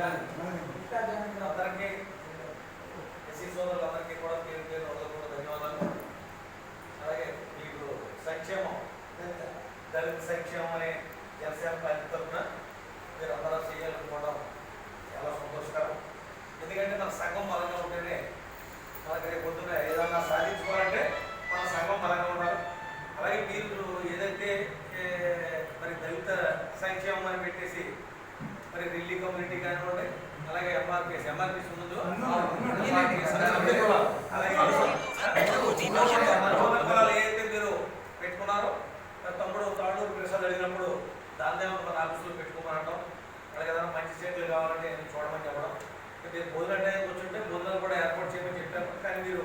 అందరికీ ఎస్సీ సోదరులందరికీ కూడా పేరు పేరు కూడా ధన్యవాదాలు అలాగే మీకు సంక్షేమం దళిత సంక్షేమం అనే జనసేన పార్టీ తరఫున మీరు అందరూ చేయాలనుకోవడం చాలా సంతోషకరం ఎందుకంటే మన సంఘం బలంగా ఉంటేనే మనకి రేపు పొద్దున్న ఏదన్నా సాధించుకోవాలంటే మన సంఘం బలంగా ఉండాలి అలాగే మీరు ఏదైతే మరి దళిత సంక్షేమం అని పెట్టేసి మరి ఢిల్లీ కమ్యూనిటీ కానివ్వండి అలాగే ఎంఆర్పిఎస్ ఎంఆర్పిఎస్ ముందు ఏదైతే మీరు పెట్టుకున్నారో తమ్ముడు తాడూరు ప్రసాద్ అడిగినప్పుడు దాన్ని మన ఆఫీసులో పెట్టుకోమనటం అలాగే ఏదైనా మంచి చేతులు కావాలంటే నేను చూడమని చెప్పడం. ఇంకా మీరు భోజనం టైంకి వచ్చుంటే భోజనాలు కూడా ఏర్పాటు చేయమని చెప్పాను కానీ మీరు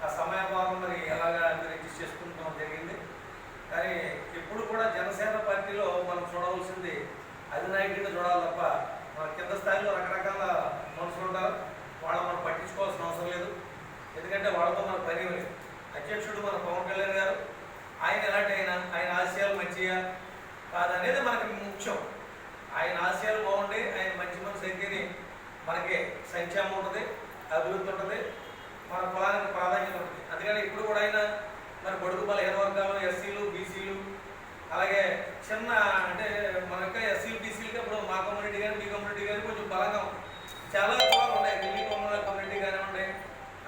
ఆ సమయభావం మరి ఎలాగా మీరు అడ్జస్ట్ చేసుకుంటాం జరిగింది కానీ ఎప్పుడు కూడా జనసేన పార్టీలో మనం చూడవలసింది అధినాయకుడిని చూడాలి తప్ప మన కింద స్థాయిలో రకరకాల మనుషులు ఉంటారు. వాళ్ళు మనం పట్టించుకోవాల్సిన అవసరం లేదు. ఎందుకంటే వాళ్ళతో మన పని లేదు. అధ్యక్షుడు మన పవన్ కళ్యాణ్ గారు ఆయన ఎలాంటి ఆయన? ఆయన ఆశయాలు మంచిగా కాదనేది మనకి ముఖ్యం. ఆయన ఆశయాలు బాగుండి ఆయన మంచి మంచి అయితేనే మనకి సంక్షేమం ఉంటుంది అభివృద్ధి ఉంటుంది మన కులానికి ప్రాధాన్యత ఉంటుంది. అందుకని ఇప్పుడు కూడా ఆయన మరి బడుగు బలహీన వర్గాలు ఎస్సీలు బీసీలు అలాగే చిన్న అంటే మనకి ఎస్సీలు బీసీలకి ఇప్పుడు మా కమ్యూనిటీ కమ్యూనిటీ కానీ కొంచెం బలంగా ఉంది. చాలా కులాలు ఉన్నాయి ఢిల్లీ కమ్యూనిటీ కమ్యూనిటీ కానివ్వండి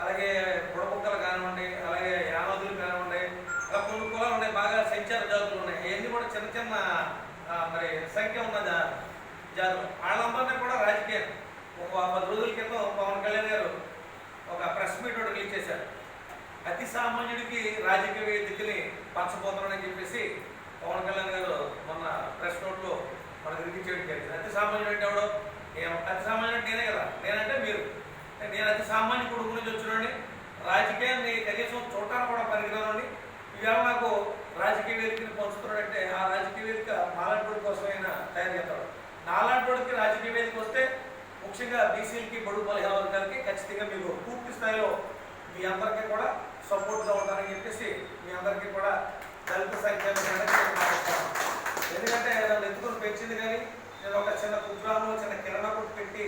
అలాగే బుడబుక్కలు కానివ్వండి అలాగే యానదులు కానివ్వండి అలా కొన్ని కులాలు ఉన్నాయి బాగా సంచార జాతులు ఉన్నాయి. ఇవన్నీ కూడా చిన్న చిన్న మరి సంఖ్య ఉన్న జా- జాతులు. వాళ్ళందరినీ కూడా రాజకీయం ఒక పది రోజుల క్రితం పవన్ కళ్యాణ్ గారు ఒక ప్రెస్ మీట్ ఒకటి రిలీజ్ చేశారు. అతి సామాన్యుడికి రాజకీయ వేదికని పంచబోతున్నాడని చెప్పేసి పవన్ కళ్యాణ్ గారు మొన్న ప్రెస్ నోట్లో మనకు రిలీజ్ చేయడం జరిగింది అతి సామాన్యుడు అంటే ఎవడో? నేను. అతి సామాన్యుడు అంటే నేనే కదా. నేనంటే మీరు. నేను అతి సామాన్య కొడుకు నుంచి వచ్చినండి. రాజకీయాన్ని కనీసం చూడటానికి కూడా పనికిరానండి ఇవాళ నాకు రాజకీయ వేదికని పంచుతున్నాడంటే ఆ రాజకీయ వేదిక మాలాంటి కోసమైనా తయారు చేస్తాడు. నాలాంటి రాజకీయ వేదిక వస్తే ముఖ్యంగా బీసీలకి బడుగు బలహీన వర్గాలకి ఖచ్చితంగా మీరు పూర్తి స్థాయిలో మీ అందరికీ కూడా సపోర్ట్గా ఉంటారని చెప్పేసి మీ అందరికీ కూడా దళిత సంక్షేమ ఎందుకంటే నన్ను ఎత్తుకుని పెంచింది కానీ నేను ఒక చిన్న కుగ్రామంలో చిన్న కిరాణా కొట్టు పెట్టి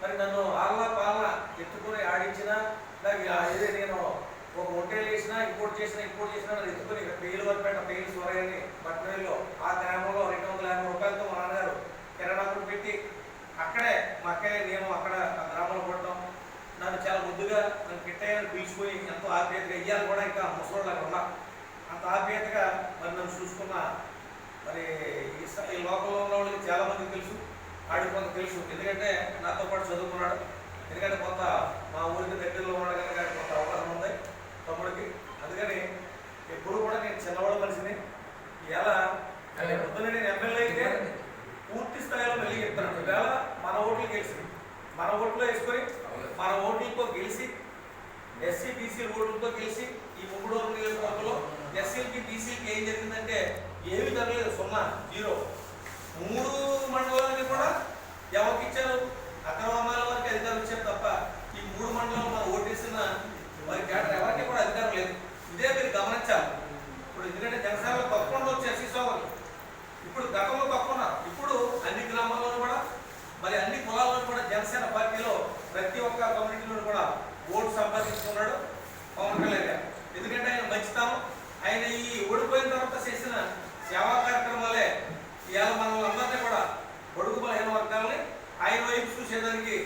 మరి నన్ను ఆల్లా పాలన ఎత్తుకొని ఆడించినా నాకు నేను ఒక హోటల్ వేసినా ఇంపోర్ట్ చేసినా ఇంపోర్ట్ చేసినా నన్ను ఎత్తుకుని ఇక్కడ పేలు వరపేట పేలు సూరయ్యని పట్టణంలో ఆ గ్రామంలో రెండు వందల యాభై రూపాయలతో మా నాన్నగారు కిరాణా కొట్టు పెట్టి అక్కడే మా అక్కయ్య నేను అక్కడ ఆ గ్రామంలో కొట్టడం నన్ను చాలా ముద్దుగా నన్ను కిట్టయ్యని పిలిచిపోయి ఎంతో ఆప్యాయతగా ఇయ్యాలి కూడా ఇంకా ముసలోళ్ళగా ఉన్నా. అంత ఆప్యాయతగా మరి నన్ను చూసుకున్న మరి ఈ లోకంలో ఉన్న వాళ్ళకి చాలా తెలుసు ఆడికి కొంత తెలుసు. ఎందుకంటే నాతో పాటు చదువుకున్నాడు. ఎందుకంటే కొంత మా ఊరికి దగ్గరలో ఉన్నాడు కనుక కొంత అవగాహన ఉంది తమ్ముడికి. అందుకని ఎప్పుడు కూడా నేను చిన్నవాళ్ళ మనిషిని. ఎలా పొద్దున్న నేను ఎమ్మెల్యే అయితే పూర్తి స్థాయిలో మళ్ళీ చెప్తాను ఇవాళ మన ఓట్లు గెలిచి మన ఓట్లు వేసుకొని మన ఓట్లతో గెలిచి ఎస్సీ బీసీ ఓట్లతో గెలిచి ఈ ముగ్గురు నియోజకవర్గంలో జీరో. మూడు మండలాలకి కూడా ఎవరికి ఇచ్చారు? అక్రమాల వరకు అధికారం ఇచ్చారు తప్ప ఈ మూడు మండలాలు మనం ఓటేసిన వారి కేటర్ ఎవరికి కూడా అధికారం లేదు. ఇదే మీరు గమనించాలి. ఇప్పుడు ఎందుకంటే జనసేనలో తప్పకుండా వచ్చి ఎస్సీ ఇప్పుడు గతంలో తప్పకుండా ఇప్పుడు అన్ని గ్రామాల్లోనూ కూడా మరి అన్ని కులాల్లోనూ కూడా జనసేన పార్టీలో ప్రతి ఒక్క కమ్యూనిటీలో కూడా ఓటు సంపాదించుకున్నాడు పవన్ కళ్యాణ్ గారు. ఎందుకంటే ఆయన మంచితనం. ఆయన ఈ ఓడిపోయిన తర్వాత చేసిన సేవా కార్యక్రమాలే ఇవాళ మన అందరినీ కూడా పొడుగు బలహీన వర్గాలని ఆయన వైపు చూసేదానికి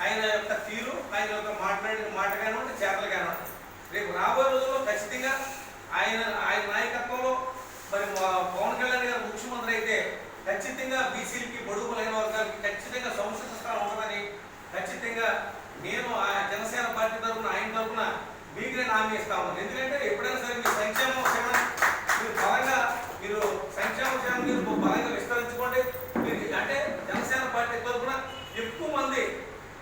ఆయన యొక్క తీరు ఆయన యొక్క మాట్లాడిన మాట కానివ్వండి చేతలు కానివ్వండి. రేపు రాబోయే రోజుల్లో ఖచ్చితంగా ఆయన ఆయన నాయకత్వంలో మరి పవన్ కళ్యాణ్ గారు ముఖ్యమంత్రి అయితే ఖచ్చితంగా బీసీలకి బడుగు బలైన వర్గాలకి ఖచ్చితంగా సంస్కృత స్థానం ఉంటుందని ఖచ్చితంగా నేను ఆ జనసేన పార్టీ తరఫున ఆయన తరఫున మీకు నేను హామీ ఇస్తా ఉన్నాను ఎందుకంటే ఎప్పుడైనా సరే మీ సంక్షేమ సేవ మీరు బలంగా మీరు సంక్షేమ సేవ మీరు బలంగా విస్తరించుకోండి మీరు అంటే జనసేన పార్టీ తరఫున ఎక్కువ మంది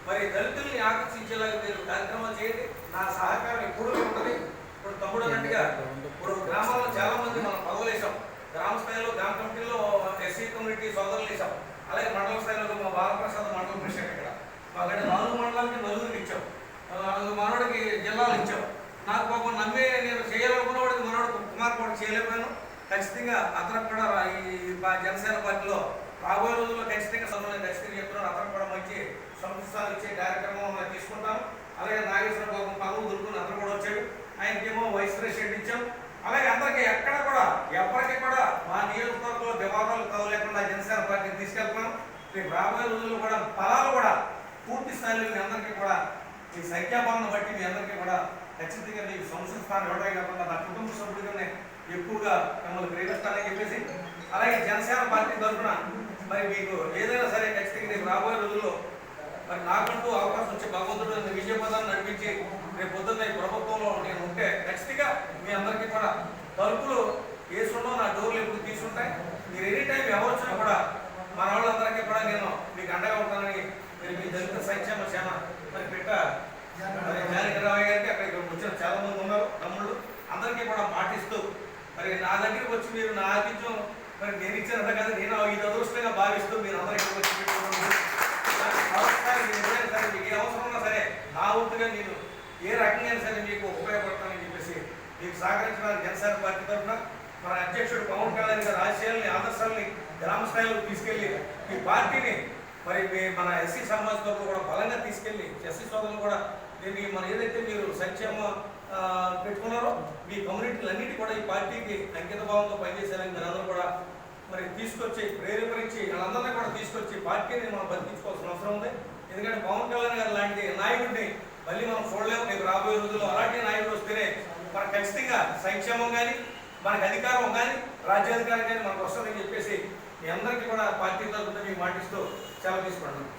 మరి దళితుల్ని ఆకర్షించేలాగా మీరు కార్యక్రమాలు చేయండి నా సహకారం ఎప్పుడూ ఉంటుంది ఇప్పుడు తమ్ముడు అన్నట్టుగా ఇప్పుడు గ్రామాల్లో చాలా మంది మనం పదవులు వేసాం గ్రామ స్థాయిలో గ్రామ కమిటీలో ఎస్సీ కమ్యూనిటీ సోదరులు వేసాం అలాగే మండల స్థాయిలో మా బాలప్రసాద్ మండలం ప్రెసిడెంట్ ఇక్కడ మాకంటే నాలుగు మండలాలకి నలుగురికి ఇచ్చాం ఆ, మనోడికి జిల్లాలు ఇచ్చాం నాకు పాపం నమ్మే నేను చేయాలనుకున్న వాడికి మనోడు కుమార్ కూడా చేయలేకపోయాను. ఖచ్చితంగా అతను కూడా ఈ మా జనసేన పార్టీలో రాబోయే రోజుల్లో ఖచ్చితంగా సమయం ఖచ్చితంగా చెప్తున్నాను అతను కూడా మంచి సంస్థలు ఇచ్చే కార్యక్రమం తీసుకుంటాను తీసుకుంటాం అలాగే నాగేశ్వర బాబు పదవి దొరుకుని అతను కూడా వచ్చాడు. ఆయనకేమో వైస్ ప్రెసిడెంట్ ఇచ్చాం. అలాగే అందరికీ ఎక్కడ కూడా ఎవరికి కూడా మా నియోజకవర్గంలో దివారాలు కావలేకుండా జనసేన పార్టీని తీసుకెళ్తున్నాం. రేపు రాబోయే రోజుల్లో కూడా ఫలాలు కూడా పూర్తి స్థాయిలో మీ అందరికీ కూడా ఈ సంఖ్యాబలం బట్టి మీ అందరికీ కూడా ఖచ్చితంగా మీకు సంస్థ స్థానం ఇవ్వడమే కాకుండా నా కుటుంబ సభ్యులుగానే ఎక్కువగా మిమ్మల్ని ప్రేమిస్తానని చెప్పేసి అలాగే జనసేన పార్టీ తరఫున మరి మీకు ఏదైనా సరే ఖచ్చితంగా రేపు రాబోయే రోజుల్లో మరి నాకంటూ అవకాశం వచ్చే భగవంతుడు విజయ పదాన్ని నడిపించి రేపు పొద్దున్న ఈ ప్రభుత్వంలో నేను ఉంటే ఖచ్చితంగా మీ అందరికీ కూడా తలుపులు వేసుండో నా డోర్లు ఎప్పుడు తీసుంటాయి. మీరు ఎనీ టైం ఎవరు వచ్చినా కూడా మన వాళ్ళందరికీ కూడా నేను మీకు అండగా ఉంటానని మీరు మీ దళిత సంక్షేమ సేన మరి పెట్ట మరి జానకిరామయ్య గారికి అక్కడికి వచ్చిన చాలా మంది ఉన్నారు తమ్ముళ్ళు. అందరికీ కూడా మాటిస్తూ మరి నా దగ్గరికి వచ్చి మీరు నా ఆతిథ్యం మరి నేను ఇచ్చినంత కాదు నేను ఇది అదృష్టంగా భావిస్తూ మీరు అందరికీ వచ్చి మీకు ఏ అవసరం ఉన్నా సరే నా వంతుగా నేను ఏ రకంగా సరే మీకు ఉపయోగపడతానని చెప్పేసి మీకు సహకరించడానికి జనసేన పార్టీ తరఫున మన అధ్యక్షుడు పవన్ కళ్యాణ్ గారి ఆశయాల్ని ఆదర్శాలని గ్రామ స్థాయిలో తీసుకెళ్ళి ఈ పార్టీని మరి మీ- మన ఎస్సీ సమాజ్ వరకు కూడా బలంగా తీసుకెళ్ళి ఎస్సీ సోదరులు కూడా దీన్ని మన ఏదైతే మీరు సంక్షేమ పెట్టుకున్నారో. మీ కమ్యూనిటీలన్నిటి కూడా ఈ పార్టీకి అంకిత భావంతో పనిచేశారని మీరందరూ కూడా మరి తీసుకొచ్చి ప్రేరేపరించి వాళ్ళందరినీ కూడా తీసుకొచ్చి పార్టీని మనం బతికించుకోవాల్సిన అవసరం ఉంది. ఎందుకంటే పవన్ కళ్యాణ్ గారు లాంటి నాయకుడిని మళ్ళీ మనం చూడలేము. రేపు రాబోయే రోజుల్లో అలాంటి నాయకుడు వస్తేనే మనకు ఖచ్చితంగా సంక్షేమం కానీ మనకు అధికారం కానీ రాజ్యాధికారం కానీ మనకు వస్తుందని చెప్పేసి మీ అందరికీ కూడా పార్టీ తరఫున మీకు మాటిస్తూ సెలవు తీసుకుంటున్నాను